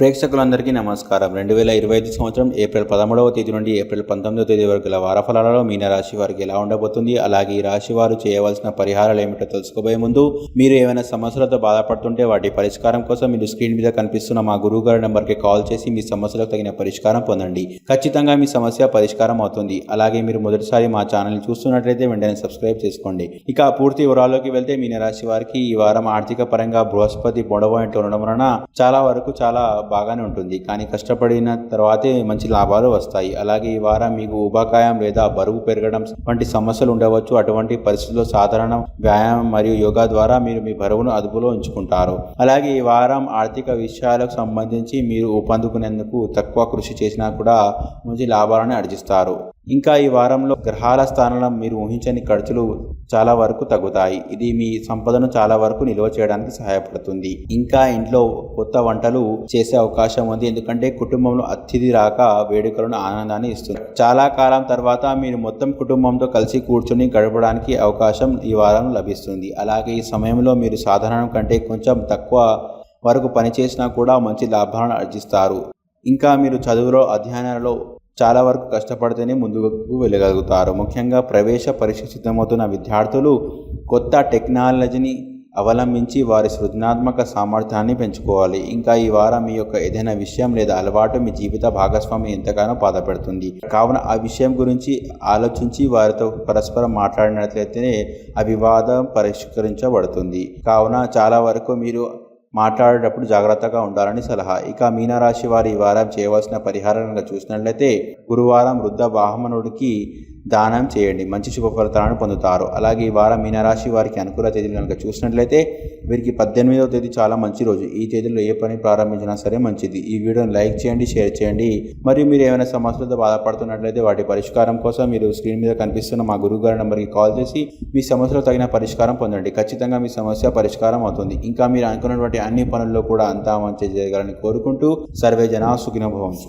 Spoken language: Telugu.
ప్రేక్షకులందరికీ నమస్కారం. రెండు వేల ఇరవై ఐదు సంవత్సరం ఏప్రిల్ పదమూడవ తేదీ నుండి ఏప్రిల్ పంతొమ్మిదవ తేదీ వరకు గల వారఫలాలలో మీనరాశి వారికి ఎలా ఉండబోతుంది? అలాగే ఈ రాశి వారు చేయవలసిన పరిహారాలు ఏమిటో తెలుసుకోబోయే ముందు మీరు ఏమైనా సమస్యలతో బాధపడుతుంటే వాటి పరిష్కారం కోసం మీరు స్క్రీన్ మీద కనిపిస్తున్న మా గురువు గారి నెంబర్కి కాల్ చేసి మీ సమస్యలకు తగిన పరిష్కారం పొందండి. ఖచ్చితంగా మీ సమస్య పరిష్కారం అవుతుంది. అలాగే మీరు మొదటిసారి మా ఛానల్ చూస్తున్నట్లయితే వెంటనే సబ్స్క్రైబ్ చేసుకోండి. ఇక పూర్తి వివరాల్లోకి వెళ్తే మీనరాశి వారికి ఈ వారం ఆర్థిక పరంగా బృహస్పతి పొడవ ఇంట్లో ఉండడం వలన చాలా వరకు చాలా బాగానే ఉంటుంది. కానీ కష్టపడిన తర్వాతే మంచి లాభాలు వస్తాయి. అలాగే ఈ వారం మీకు ఉపాకాయం లేదా బరువు పెరగడం వంటి సమస్యలు ఉండవచ్చు. అటువంటి పరిస్థితుల్లో సాధారణ వ్యాయామం మరియు యోగా ద్వారా మీరు మీ బరువును అదుపులో ఉంచుకుంటారు. అలాగే ఈ వారం ఆర్థిక విషయాలకు సంబంధించి మీరు ఊపందుకునేందుకు తక్కువ కృషి చేసినా కూడా మంచి లాభాలను ఆర్జిస్తారు. ఇంకా ఈ వారంలో గ్రహాల స్థానంలో మీరు ఊహించని ఖర్చులు చాలా వరకు తగ్గుతాయి. ఇది మీ సంపదను చాలా వరకు నిల్వ చేయడానికి సహాయపడుతుంది. ఇంకా ఇంట్లో కొత్త వంటలు చేసే అవకాశం ఉంది. ఎందుకంటే కుటుంబంలో అతిథి రాక వేడుకలను ఆనందాన్ని ఇస్తుంది. చాలా కాలం తర్వాత మీరు మొత్తం కుటుంబంతో కలిసి కూర్చొని గడపడానికి అవకాశం ఈ వారం లభిస్తుంది. అలాగే ఈ సమయంలో మీరు సాధారణం కంటే కొంచెం తక్కువ వరకు పనిచేసినా కూడా మంచి లాభాలను ఆర్జిస్తారు. ఇంకా మీరు చదువులో అధ్యయనాలలో చాలా వరకు కష్టపడితేనే ముందుకు వెళ్ళగలుగుతారు. ముఖ్యంగా ప్రవేశ పరీక్ష సిద్ధమవుతున్న విద్యార్థులు కొత్త టెక్నాలజీని అవలంబించి వారి సృజనాత్మక సామర్థ్యాన్ని పెంచుకోవాలి. ఇంకా ఈ వారం మీ యొక్క ఏదైనా విషయం లేదా అలవాటు మీ జీవిత భాగస్వామి ఎంతగానో బాధపెడుతుంది కావున ఆ విషయం గురించి ఆలోచించి వారితో పరస్పరం మాట్లాడినట్లయితేనే ఆ వివాదం పరిష్కరించబడుతుంది. కావున చాలా వరకు మీరు మాట్లాడేటప్పుడు జాగ్రత్తగా ఉండాలని సలహా. ఇక మీనరాశి వారి ఈ వారం చేయవలసిన పరిహారంగా చూసినట్లయితే గురువారం వృద్ధ వాహమనుడికి దానం చేయండి. మంచి శుభ ఫలితాలను పొందుతారు. అలాగే ఈ వారం మీనరాశి వారికి అనుకూల తేదీలు కనుక చూసినట్లయితే వీరికి పద్దెనిమిదవ తేదీ చాలా మంచి రోజు. ఈ తేదీలో ఏ పని ప్రారంభించినా సరే మంచిది. ఈ వీడియోని లైక్ చేయండి షేర్ చేయండి. మరియు మీరు ఏమైనా సమస్యలతో బాధపడుతున్నట్లయితే వాటి పరిష్కారం కోసం మీరు స్క్రీన్ మీద కనిపిస్తున్న మా గురువు గారి నెంబర్కి కాల్ చేసి మీ సమస్యలో తగిన పరిష్కారం పొందండి. ఖచ్చితంగా మీ సమస్య పరిష్కారం అవుతుంది. ఇంకా మీరు అనుకున్నటువంటి అన్ని పనుల్లో కూడా అంతా మంచి జరగాలని కోరుకుంటూ సర్వే జనా సుఖినభవంతు